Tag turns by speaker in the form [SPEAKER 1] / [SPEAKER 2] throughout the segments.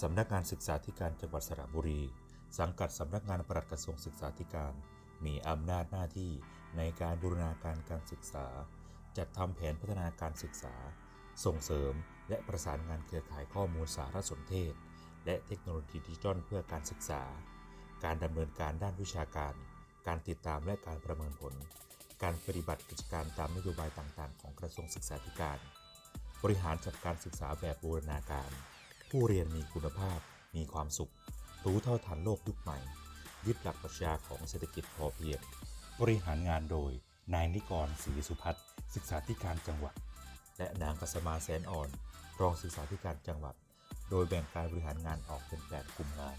[SPEAKER 1] สำนักงานศึกษาธิการจังหวัดสระบุรี สังกัดสำนักงานปลัดกระทรวงศึกษาธิการ มีอำนาจหน้าที่ในการบูรณาการการศึกษา จัดทำแผนพัฒนาการศึกษา ส่งเสริมและประสานงานเครือข่ายข้อมูลสารสนเทศ และเทคโนโลยีดิจิทัลเพื่อการศึกษา การดำเนินการด้านวิชาการ การติดตามและการประเมินผล การปฏิบัติกิจการตามนโยบายต่างๆ ของกระทรวงศึกษาธิการ บริหารจัดการศึกษาแบบบูรณาการ ผู้เรียนมีคุณภาพ มีความสุข รู้เท่าทันโลกยุคใหม่ ยึดหลักปรัชญาของเศรษฐกิจพอเพียง บริหารงานโดย นายนิกรศรีสุพัฒน์ศึกษาธิการจังหวัด และนางกัสมาแสนอ่อน รองศึกษาธิการจังหวัด โดยแบ่งการบริหารงานออกเป็น8กลุ่มงาน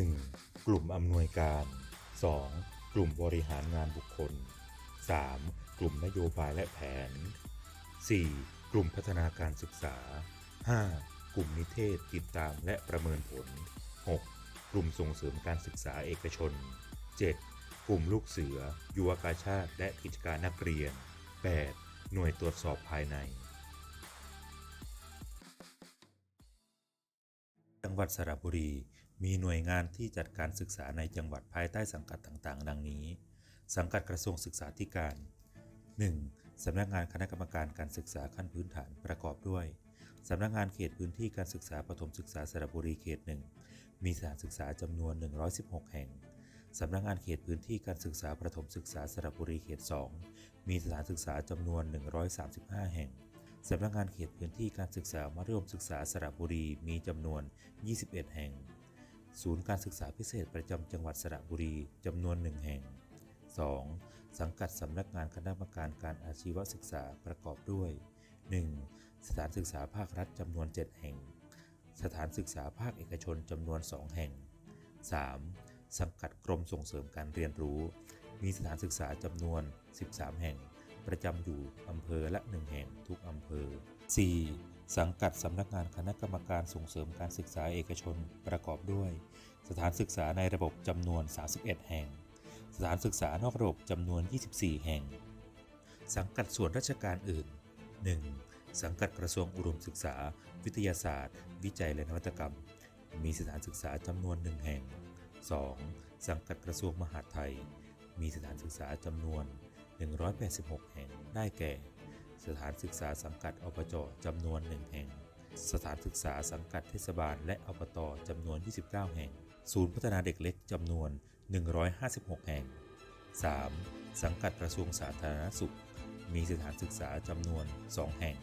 [SPEAKER 1] 1. กลุ่มอำนวยการ 2. กลุ่มบริหารงานบุคคล 3. กลุ่มนโยบายและแผน 4. กลุ่มพัฒนาการศึกษา 5. กลุ่มนิเทศติดตามและประเมินผล 6. กลุ่มส่งเสริมการศึกษาเอกชน 7. กลุ่มลูกเสือ ยุวกาชาติและกิจการนักเรียน 8. หน่วยตรวจสอบภายใน จังหวัดสระบุรี มีหน่วยงานที่จัดการศึกษาในจังหวัดภายใต้สังกัดต่างๆ ดังนี้ สังกัดกระทรวงศึกษาธิการ 1. สำนักงานคณะกรรมการการศึกษาขั้นพื้นฐานประกอบด้วย สำนักงานเขตพื้นที่การศึกษาประถมศึกษาสระบุรีเขต1มีสถานศึกษาจำนวน 116 แห่ง สำนักงานเขตพื้นที่การศึกษาประถมศึกษาสระบุรีเขต 2 มีสถานศึกษาจำนวน 135 แห่ง สำนักงานเขตพื้นที่การศึกษามัธยมศึกษาสระบุรีมีจำนวน 21 แห่ง ศูนย์การศึกษาพิเศษประจำจังหวัดสระบุรีจำนวน 1 แห่ง 2. สังกัดสำนักงานคณะกรรมการการอาชีวศึกษาประกอบด้วย 1. สถานศึกษาภาครัฐจำนวน 7 แห่ง สถานศึกษาภาคเอกชนจำนวน 2 แห่ง 3. สังกัดกรมส่งเสริมการเรียนรู้ มีสถานศึกษาจำนวน 13 แห่ง ประจำอยู่อำเภอละ 1 แห่งทุกอำเภอ 4. สังกัดสำนักงานคณะกรรมการส่งเสริมการศึกษาเอกชนประกอบด้วย สถานศึกษาในระบบจำนวน 31 แห่ง สถานศึกษานอกระบบจำนวน 24 แห่ง สังกัดส่วนราชการอื่น 1. สังกัดกระทรวงอุดมศึกษา วิทยาศาสตร์ วิจัยและนวัตกรรม มีสถานศึกษาจำนวน1แห่ง 2. สังกัดกระทรวงมหาดไทย มีสถานศึกษาจำนวน 186 แห่ง ได้แก่ สถานศึกษาสังกัดอบจจำนวน 1 แห่ง สถานศึกษาสังกัดเทศบาลและอบตจำนวน 29 แห่ง ศูนย์พัฒนาเด็กเล็กจำนวน 156 แห่ง 3. สังกัดกระทรวงสาธารณสุข มีสถานศึกษาจำนวน 2 แห่ง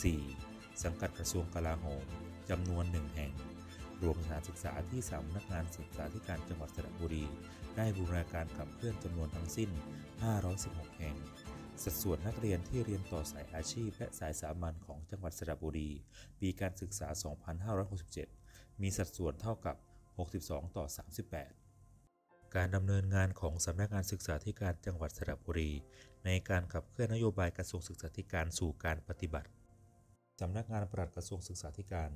[SPEAKER 1] 4. สังกัดกระทรวงกลาโหมจำนวน 1 แห่ง รวมสถานศึกษาที่สำนักงานศึกษาธิการจังหวัดสระบุรี ได้บูรณาการขับเคลื่อนจำนวนทั้งสิ้น 516 แห่ง สัดส่วนนักเรียนที่เรียนต่อสายอาชีพ และสายสามัญของจังหวัดสระบุรี ปีการศึกษา 2567 มีสัดส่วนเท่ากับ 62 ต่อ 38การดำเนินงานของสำนักงานศึกษาธิการจังหวัดสระบุรี ในการขับเคลื่อนนโยบายกระทรวงศึกษาธิการสู่การปฏิบัติ สำนักงานปลัดกระทรวงศึกษาธิการ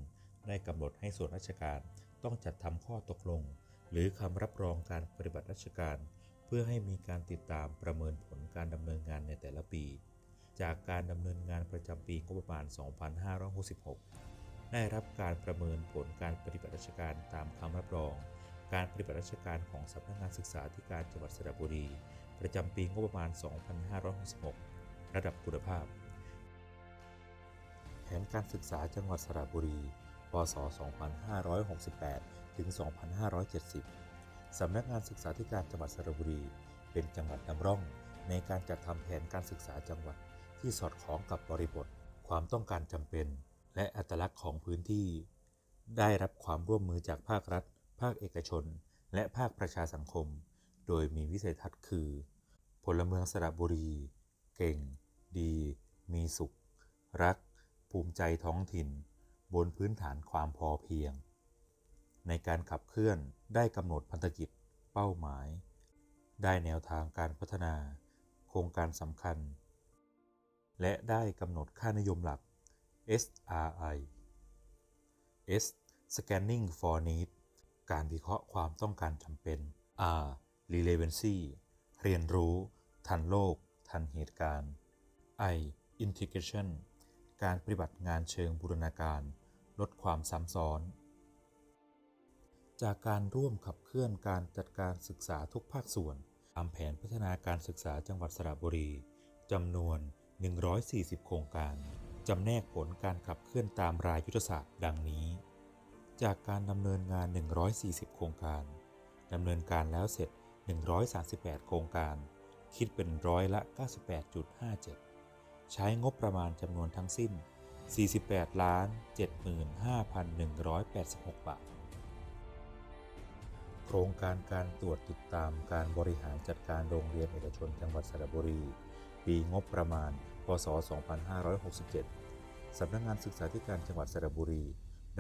[SPEAKER 1] ได้กำหนดให้ส่วนราชการต้องจัดทำข้อตกลง หรือคำรับรองการปฏิบัติราชการ เพื่อให้มีการติดตามประเมินผลการดำเนินงานในแต่ละปี จากการดำเนินงานประจำปีงบประมาณ 2566 ได้รับการประเมินผลการปฏิบัติราชการตามคำรับรอง การปฏิบัติราชการของสำนักงานศึกษาธิการจังหวัดสระบุรี ประจำปีงบประมาณ 2566 ระดับคุณภาพ แผนการศึกษาจังหวัดสระบุรี พศ 2568 ถึง 2570 สำนักงานศึกษาธิการจังหวัดสระบุรี เป็นจังหวัดนำร่อง ในการจัดทำแผนการศึกษาจังหวัดที่สอดคล้องกับบริบท ความต้องการจำเป็น และอัตลักษณ์ของพื้นที่ ได้รับความร่วมมือจากภาครัฐ ภาคเอกชน และภาคประชาสังคม โดยมีวิสัยทัศน์คือ พลเมืองสระบุรี เก่ง ดี มีสุข รัก ภูมิใจท้องถิ่น บนพื้นฐานความพอเพียง ในการขับเคลื่อนได้กำหนดพันธกิจเป้าหมาย ได้แนวทางการพัฒนา โครงการสำคัญ และได้กำหนดค่านิยมหลัก SRI S Scanning for Need การวิเคราะห์ความต้องการจำเป็น R Relevancy เรียนรู้ ทันโลก ทันเหตุการณ์ I Integration การปฏิบัติงานเชิงบูรณาการ ลดความซ้ำซ้อน จากการร่วมขับเคลื่อนการจัดการศึกษาทุกภาคส่วนตามแผนพัฒนาการศึกษาจังหวัดสระบุรีจำนวน 140 โครงการจำแนกผลการขับเคลื่อนตามรายยุทธศาสตร์ดังนี้ จากการดำเนินงาน 140 โครงการดำเนินการแล้วเสร็จ 138 โครงการ คิดเป็นร้อยละ 98.57 ใช้งบประมาณจำนวนทั้งสิ้น 48ล้าน75,186 บาท โครงการการตรวจติดตามการบริหารจัดการโรงเรียนเอกชนจังหวัดสระบุรี ปีงบประมาณ พศ 2567 สำนักงานศึกษาธิการจังหวัดสระบุรี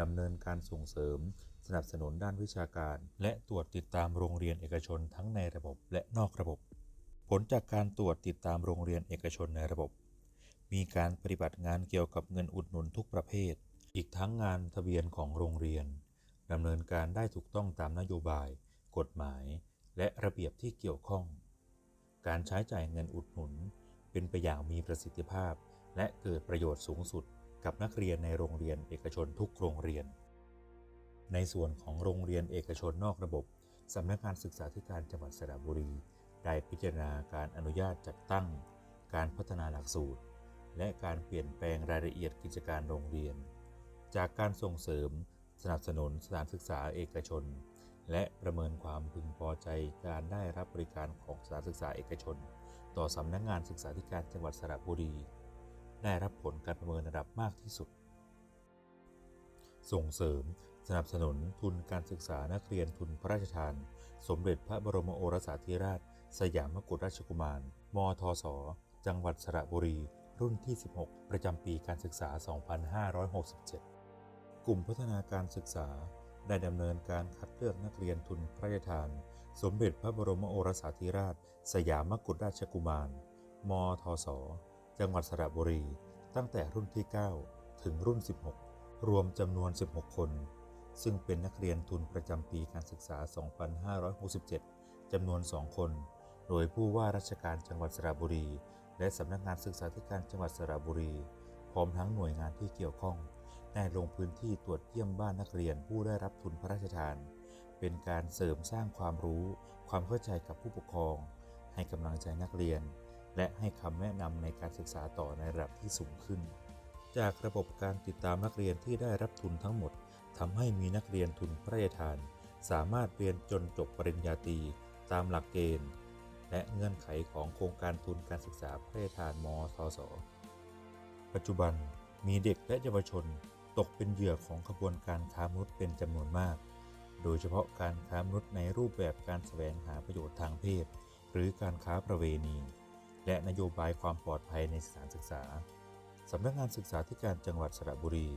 [SPEAKER 1] ดำเนินการส่งเสริม สนับสนุนด้านวิชาการ และตรวจติดตามโรงเรียนเอกชนทั้งในระบบและนอกระบบ ผลจากการตรวจติดตามโรงเรียนเอกชนในระบบ มีการปฏิบัติงานเกี่ยวกับเงินอุดหนุนทุกประเภท อีกทั้งงานทะเบียนของโรงเรียนดำเนินการได้ถูกต้องตามนโยบาย กฎหมาย และระเบียบที่เกี่ยวข้อง การใช้จ่ายเงินอุดหนุน เป็นไปอย่างมีประสิทธิภาพ และเกิดประโยชน์สูงสุดกับนักเรียนในโรงเรียนเอกชนทุกโรงเรียน ในส่วนของโรงเรียนเอกชนนอกระบบสำนักงานศึกษาธิการจังหวัดสระบุรี ได้พิจารณาการอนุญาตจัดตั้ง การพัฒนาหลักสูตร และการเปลี่ยนแปลงรายละเอียดกิจการโรงเรียน จากการส่งเสริมสนับสนุนสถานศึกษาเอกชน และประเมินความพึงพอใจการได้รับบริการของสถานศึกษาเอกชน ต่อสำนักงานศึกษาธิการจังหวัดสระบุรี ได้รับผลการประเมินระดับมากที่สุด ส่งเสริมสนับสนุนทุนการศึกษานักเรียนทุนพระราชทาน สมเด็จพระบรมโอรสาธิราช สยามกุฎราชกุมาร มทศ จังหวัดสระบุรี รุ่นที่ 16 ประจำปีการศึกษา 2567 กลุ่มพัฒนาการศึกษาได้ดำเนินการคัดเลือกนักเรียนทุนพระราชทาน สมเด็จพระบรมโอรสาธิราช สยามกุฎราชกุมาร มทศ จังหวัดสระบุรี ตั้งแต่รุ่นที่ 9 ถึงรุ่น 16 รวมจำนวน 16 คน ซึ่งเป็นนักเรียนทุนประจำปีการศึกษา 2567 จำนวน 2 คน โดยผู้ว่าราชการจังหวัดสระบุรี และสำนักงานศึกษาธิการจังหวัดสระบุรี พร้อมทั้งหน่วยงานที่เกี่ยวข้องได้ลงพื้นที่ตรวจเยี่ยมบ้านนักเรียนผู้ได้รับทุนพระราชทาน เป็นการเสริมสร้างความรู้ ความเข้าใจกับผู้ปกครอง ให้กำลังใจนักเรียน และให้คำแนะนำในการศึกษาต่อในระดับที่สูงขึ้น จากระบบการติดตามนักเรียนที่ได้รับทุนทั้งหมดทำให้มีนักเรียนทุนพระราชทาน สามารถเรียนจนจบปริญญาตรีตามหลักเกณฑ์ และเงื่อนไขของโครงการทุนการศึกษาพระราชทานมทศปัจจุบันมีเด็กและเยาวชนตกเป็นเหยื่อของขบวนการค้ามนุษย์เป็นจำนวนมาก โดยเฉพาะการค้ามนุษย์ในรูปแบบการแสวงหาประโยชน์ทางเพศ หรือการค้าประเวณี และนโยบายความปลอดภัยในสถานศึกษา สำนักงานศึกษาธิการจังหวัดสระบุรี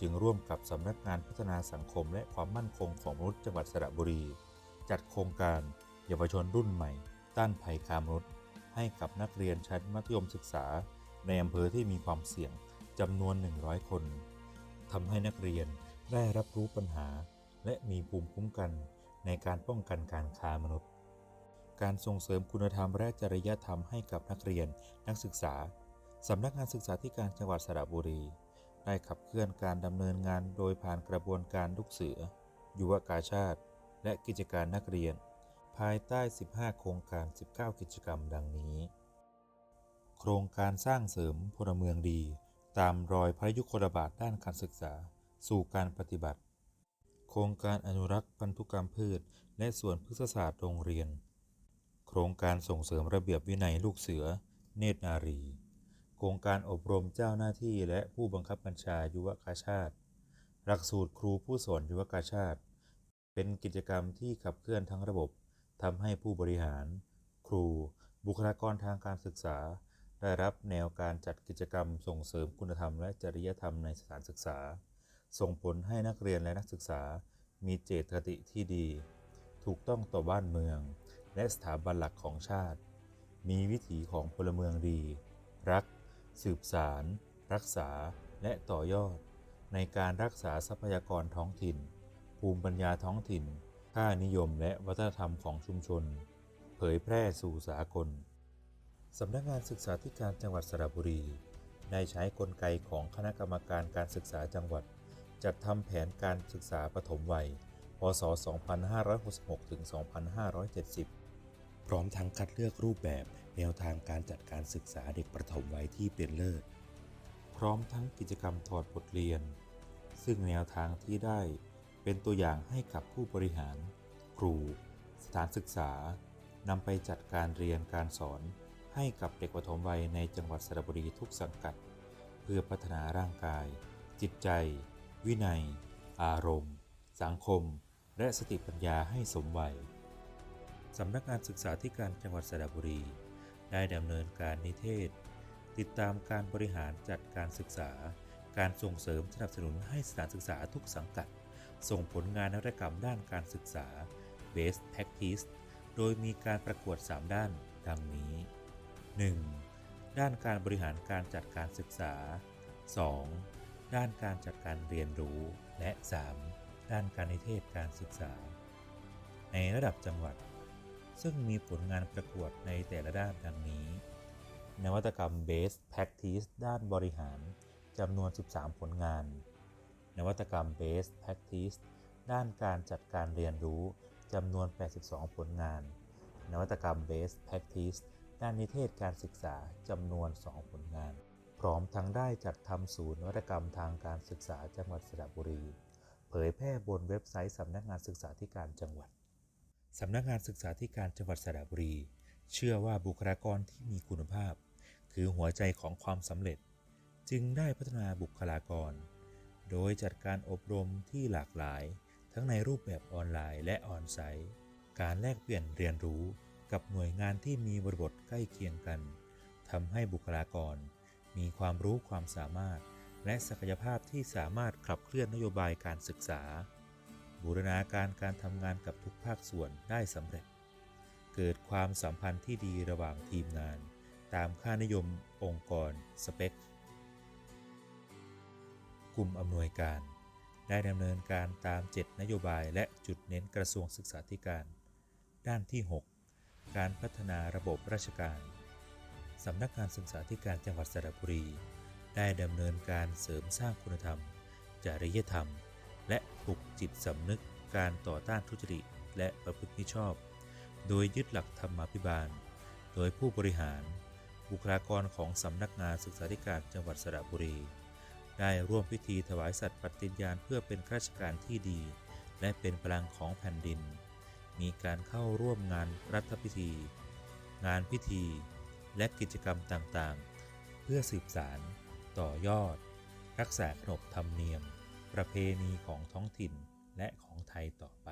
[SPEAKER 1] จึงร่วมกับสำนักงานพัฒนาสังคมและความมั่นคงของมนุษย์จังหวัดสระบุรี จัดโครงการเยาวชนรุ่นใหม่ ต้านภัยคามนุษย์ให้กับนักเรียนชั้นมัธยมศึกษา ในอำเภอที่มีความเสี่ยงจำนวน 100 คนทำให้นักเรียนได้รับรู้ปัญหา และมีภูมิคุ้มกันในการป้องกันการค้ามนุษย์ การส่งเสริมคุณธรรมและจริยธรรมให้กับนักเรียนนักศึกษาสำนักงานศึกษาธิการจังหวัดสระบุรี ได้ขับเคลื่อนการดำเนินงานโดยผ่านกระบวนการลูกเสือ ยุวกาชาติ และกิจการนักเรียน ภายใต้ 15 โครงการ 19 กิจกรรมดังนี้ โครงการสร้างเสริมพลเมืองดี ตามรอยพระยุคลบาทด้านการศึกษา สู่การปฏิบัติ โครงการอนุรักษ์พันธุกรรมพืช และสวนพฤกษศาสตร์โรงเรียน โครงการส่งเสริมระเบียบวินัยลูกเสือ เนตรนารี โครงการอบรมเจ้าหน้าที่และผู้บังคับบัญชายุวกาชาติ หลักสูตรครูผู้สอนยุวกาชาติ เป็นกิจกรรมที่ขับเคลื่อนทั้งระบบ ทำให้ผู้บริหาร ครู บุคลากรทางการศึกษา ได้รับแนวการจัดกิจกรรมส่งเสริมคุณธรรมและจริยธรรมในสถานศึกษา ส่งผลให้นักเรียนและนักศึกษา มีเจตคติที่ดี ถูกต้องต่อบ้านเมือง และสถาบันหลักของชาติ มีวิถีของพลเมืองดี รัก สืบสาร รักษา และต่อยอด ในการรักษาทรัพยากรท้องถิ่น ภูมิปัญญาท้องถิ่น ค่านิยมและวัฒนธรรมของชุมชน เผยแพร่สู่สากล สำนักงานศึกษาธิการจังหวัดสระบุรี ได้ใช้กลไกของคณะกรรมการการศึกษาจังหวัด จัดทำแผนการศึกษาปฐมวัย พศ 2566 ถึง 2570 พร้อมทั้งคัดเลือกรูปแบบแนวทางการจัดการศึกษาเด็กประถมวัยที่เป็นเลิศ พร้อมทั้งกิจกรรมถอดบทเรียน ซึ่งแนวทางที่ได้ เป็นตัวอย่างให้กับผู้บริหาร ครู สถานศึกษานำไปจัดการเรียนการสอนให้กับเด็กประถมวัยในจังหวัดสระบุรีทุกสังกัด เพื่อพัฒนาร่างกาย จิตใจ วินัย อารมณ์ สังคม และสติปัญญาให้สมวัยสำนักงานศึกษาธิการจังหวัดสระบุรี ได้ดำเนินการนิเทศ ติดตามการบริหารจัดการศึกษา การส่งเสริมสนับสนุนให้สถานศึกษาทุกสังกัด ส่งผลงานนวัตกรรมด้านการศึกษา Best Practice โดยมีการประกวด 3 ด้านดังนี้ 1. ด้านการบริหารการจัดการศึกษา 2. ด้านการจัดการเรียนรู้ และ 3. ด้านการนิเทศการศึกษา ในระดับจังหวัด ซึ่งมีผลงานประกวดในแต่ละด้านดังนี้ นวัตกรรม Best Practice ด้านบริหารจำนวน 13 ผลงาน นวัตกรรม Best Practice ด้านการจัดการเรียนรู้จำนวน 82 ผลงาน นวัตกรรม Best Practice ด้านนิเทศการศึกษาจำนวน 2 ผลงาน พร้อมทั้งได้จัดทำศูนย์นวัตกรรมทางการศึกษาจังหวัดสระบุรี เผยแพร่บนเว็บไซต์สำนักงานศึกษาธิการจังหวัดสำนักงานศึกษาธิการจังหวัดสระบุรี เชื่อว่าบุคลากรที่มีคุณภาพ คือหัวใจของความสำเร็จ จึงได้พัฒนาบุคลากร โดยจัดการอบรมที่หลากหลาย ทั้งในรูปแบบออนไลน์และออนไซต์ การแลกเปลี่ยนเรียนรู้กับหน่วยงานที่มีบริบทใกล้เคียงกันทำให้บุคลากร มีความรู้ความสามารถ และศักยภาพที่สามารถขับเคลื่อนนโยบายการศึกษา บูรณาการการทำงานกับทุกภาคส่วนได้สำเร็จ เกิดความสัมพันธ์ที่ดีระหว่างทีมงาน ตามค่านิยมองค์กรสเปค คุมอำนวยการ ได้ดำเนินการตาม 7 นโยบายและจุดเน้นกระทรวงศึกษาธิการ ด้านที่ 6 การพัฒนาระบบราชการสำนักงานศึกษาธิการจังหวัดสระบุรี ได้ดำเนินการเสริมสร้างคุณธรรม จริยธรรม และปลุกจิตสำนึกการต่อต้านทุจริตและประพฤติมิชอบ โดยยึดหลักธรรมาภิบาล โดยผู้บริหาร บุคลากรของสำนักงานศึกษาธิการจังหวัดสระบุรี ได้ร่วมพิธีถวายสัตว์ปฏิญญาณเพื่อเป็นข้าราชการที่ดี และเป็นพลังของแผ่นดิน มีการเข้าร่วมงานรัฐพิธี งานพิธี และกิจกรรมต่างๆ เพื่อสืบสาร ต่อยอด รักษาขนบธรรมเนียม ประเพณีของท้องถิ่นและของไทยต่อไป